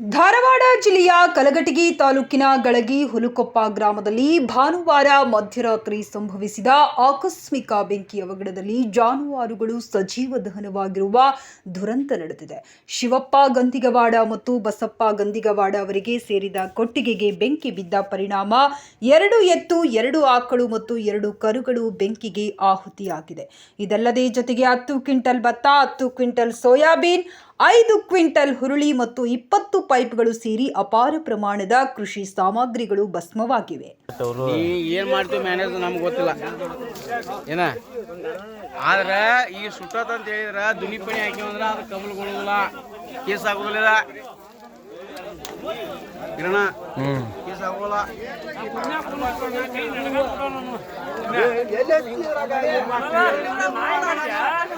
ಧಾರವಾಡ ಜಿಲ್ಲೆಯ ಕಲಗಟಗಿ ತಾಲೂಕಿನ ಗಳಗಿ ಹುಲುಕೊಪ್ಪ ಗ್ರಾಮದಲ್ಲಿ ಭಾನುವಾರ ಮಧ್ಯರಾತ್ರಿ ಸಂಭವಿಸಿದ ಆಕಸ್ಮಿಕ ಬೆಂಕಿ ಅವಘಡದಲ್ಲಿ ಜಾನುವಾರುಗಳು ಸಜೀವ ದಹನವಾಗಿರುವ ದುರಂತ ನಡೆದಿದೆ. ಶಿವಪ್ಪ ಗಂದಿಗವಾಡ ಮತ್ತು ಬಸಪ್ಪ ಗಂದಿಗವಾಡ ಅವರಿಗೆ ಸೇರಿದ ಕೊಟ್ಟಿಗೆಗೆ ಬೆಂಕಿ ಬಿದ್ದ ಪರಿಣಾಮ ಎರಡು ಎತ್ತು, ಎರಡು ಆಕಳು ಮತ್ತು ಎರಡು ಕರುಗಳು ಬೆಂಕಿಗೆ ಆಹುತಿಯಾಗಿದೆ. ಇದಲ್ಲದೆ ಜೊತೆಗೆ ಹತ್ತು ಕ್ವಿಂಟಲ್ ಭತ್ತ, ಹತ್ತು ಕ್ವಿಂಟಲ್ ಸೋಯಾಬೀನ್ ಐದು ಕ್ವಿಂಟಲ್ ಹುರುಳಿ ಮತ್ತು ಇಪ್ಪತ್ತು ಪೈಪ್ಗಳು ಸೇರಿ ಅಪಾರ ಪ್ರಮಾಣದ ಕೃಷಿ ಸಾಮಗ್ರಿಗಳು ಭಸ್ಮವಾಗಿವೆ. ಏನ್ ಮಾಡ್ತೀವಿ ಮ್ಯಾನೇಜ್ ನಮ್ಗೆ ಗೊತ್ತಿಲ್ಲ. ಏನ? ಆದ್ರೆ ಈ ಸುಟ್ಟತ್ ಅಂತ ಹೇಳಿದ್ರ ದುನಿಪಣಿ ಹಾಕಿವ ಅಂದ್ರ ಅದು ಕಮಲ್ ಕೊಡುದಿಲ್ಲ ಕೇಸ್ ಆಗುದಿಲ್ಲ. ಕಿರಣ ಕೇಸ್ ಆಗೋಲ್ಲ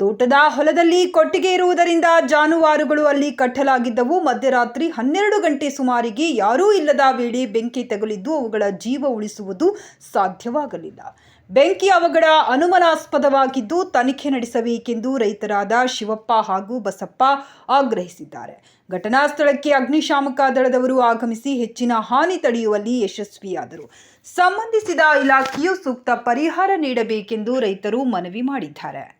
ತೋಟದ ಹೊಲದಲ್ಲಿ ಕೊಟ್ಟಿಗೆ ಇರುವುದರಿಂದ ಜಾನುವಾರುಗಳು ಅಲ್ಲಿ ಕಟ್ಟಲಾಗಿದ್ದವು. ಮಧ್ಯರಾತ್ರಿ ಹನ್ನೆರಡು ಗಂಟೆ ಸುಮಾರಿಗೆ ಯಾರೂ ಇಲ್ಲದ ವೇಳೆ ಬೆಂಕಿ ತಗುಲಿದ್ದು ಅವುಗಳ ಜೀವ ಉಳಿಸುವುದು ಸಾಧ್ಯವಾಗಲಿಲ್ಲ. ಬೆಂಕಿ ಅವಘಡ ಅನುಮಾನಾಸ್ಪದವಾಗಿದ್ದು ತನಿಖೆ ನಡೆಸಬೇಕೆಂದು ರೈತರಾದ ಶಿವಪ್ಪ ಹಾಗೂ ಬಸಪ್ಪ ಆಗ್ರಹಿಸಿದ್ದಾರೆ. ಘಟನಾ ಸ್ಥಳಕ್ಕೆ ಅಗ್ನಿಶಾಮಕ ದಳದವರು ಆಗಮಿಸಿ ಹೆಚ್ಚಿನ ಹಾನಿ ತಡೆಯುವಲ್ಲಿ ಯಶಸ್ವಿಯಾದರು. ಸಂಬಂಧಿಸಿದ ಇಲಾಖೆಯು ಸೂಕ್ತ ಪರಿಹಾರ ನೀಡಬೇಕೆಂದು ರೈತರು ಮನವಿ ಮಾಡಿದ್ದಾರೆ.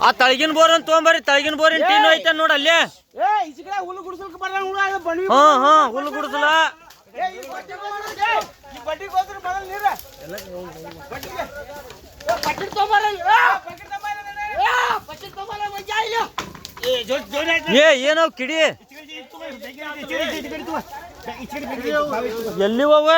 ಆ ತಳಗಿನ ಬೋರ್ ಅಂತ ತೊಗೊಂಬರ್ರಿ ತಳಗಿನ ಬೋರಿನ ಟೀನು ಐತೆ ನೋಡ ಅಲ್ಲಿ ಹಾ ಹಾ ಹುಲ್ಲು ಗುಡಿಸಲ ಏ ಈ ಬಟ್ಟೆಗೆ ಹೋದ್ರೆ ಏ, ಈ ಬಟ್ಟಿಗೆ ಹೋದ್ರೆ ಬರಲ್ಲ ನೀರ ಬಟ್ಟಿಗೆ ಏ, ಬಟ್ಟಿಗೆ ತೊಗೊಂಬರಲ್ಲ ಏ, ಬಟ್ಟಿಗೆ ತೊಗೊಂಬರಲ್ಲ ಏ, ಬಟ್ಟಿಗೆ ತೊಗೊಂಬರಲ್ಲ ಮಜ್ಜ ಇಲ್ಲ ಏ ಜೋರ್ ಜೋರ್ ಆಯ್ತು ಏ ಏನವ್ ಕಿಡಿ ಎಲ್ಲಿ ಅವ